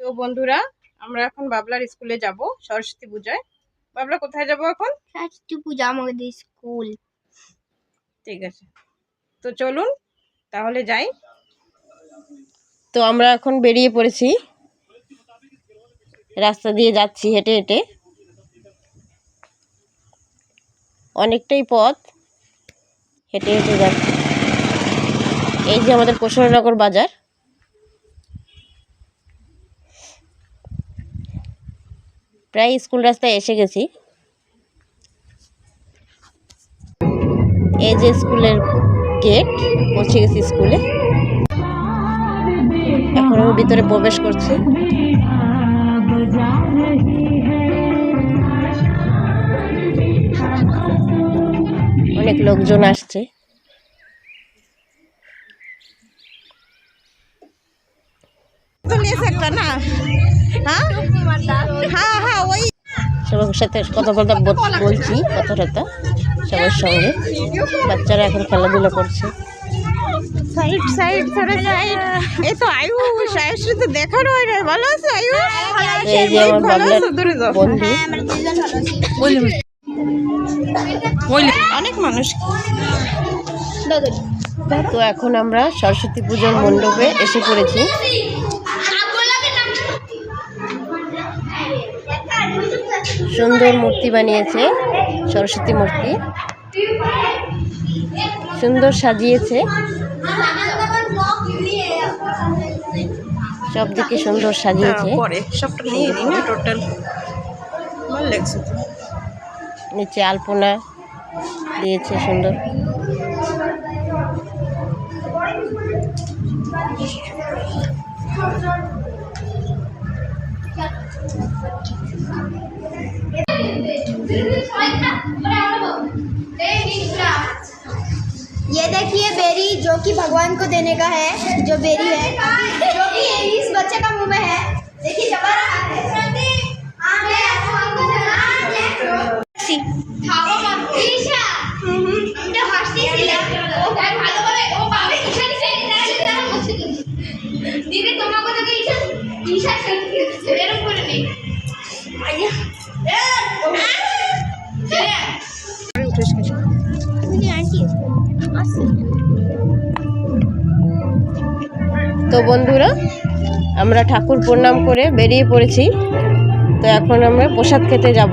তো বন্ধুরা আমরা এখন বাবলার স্কুলে যাব সরস্বতী পূজায়। বাবলা কোথায় যাব এখন? সরস্বতী পূজা আমাদের স্কুল। ঠিক আছে। তো চলুন তাহলে যাই। তো আমরা এখন বেরিয়ে পড়েছি। রাস্তা দিয়ে যাচ্ছি হেঁটে হেঁটে। অনেকটাই পথ। হেঁটে হেঁটে যাচ্ছি। এই যে আমাদের কোশলনগর বাজার। প্রায় স্কুল রাস্তায় এসে গেছি। এই যে স্কুলের গেট, পৌঁছে গেছি স্কুলে। এখন আমি ভিতরে প্রবেশ করছি। অনেক লোকজন আসছে। হ্যাঁ? হ্যাঁ, হ্যাঁ, সবার সাথে কথা বলতে বলছি কথাটা সবার সঙ্গে। বাচ্চারা এখন খেলাধুলা করছে। সাইড সাইড তো দেখানো হয় না ভালো আছে অনেক মানুষ। তো এখন আমরা সরস্বতী পুজোর মণ্ডপে এসে পড়েছি। সুন্দর মূর্তি বানিয়েছে সরস্বতী মূর্তি। সুন্দর সাজিয়েছে। সব দিকে সুন্দর সাজিয়েছে। পরে সবটা নিয়ে টোটাল ভালো লাগছে নিচে আলপনা দিয়েছে সুন্দর ये देखिए बेरी जो कि भगवान को देने का है जो बेरी है जो कि इस बच्चे का मुंह में है देखिए चबा তো বন্ধুরা আমরা ঠাকুর প্রণাম করে বেরিয়ে পড়েছি। তো এখন আমরা প্রসাদ খেতে যাব।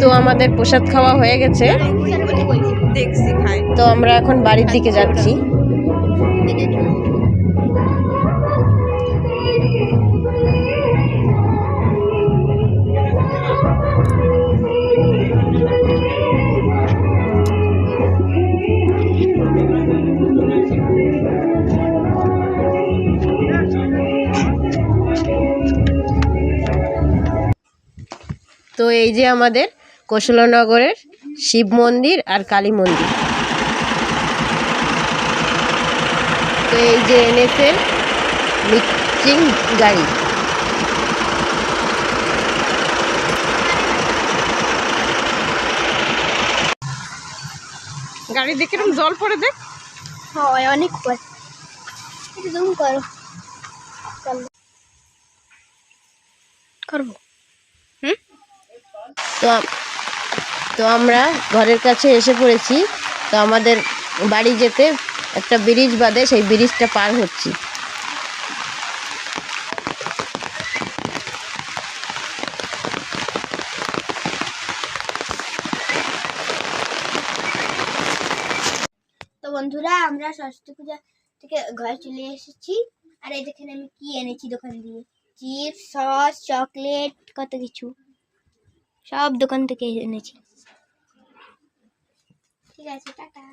তো আমাদের প্রসাদ খাওয়া হয়ে গেছে। তো আমরা এখন বাড়ির দিকে যাচ্ছি। তো এই যে আমাদের কৌশলনগরের শিব মন্দির আর কালী মন্দির। তো এই যে এনএসের মিক্সিং গাড়ি। গাড়ি দেখে এরকম জল পড়ে দেখ হয় অনেক একদম করো। করব। তো তো আমরা ঘরের কাছে এসে পড়েছি। তো আমাদের বাড়ি যেতে একটা ব্রিজ বাদে সেই ব্রিজটা পার হচ্ছি। তো বন্ধুরা, আমরা সরস্বতী পূজা থেকে ঘরে চলে এসেছি। আর এই দেখেন আমি কি এনেছি দোকান দিয়ে। চিপস, সস, চকলেট, কত কিছু। সব দোকান থেকে এনেছি ঠিক আছে টাটা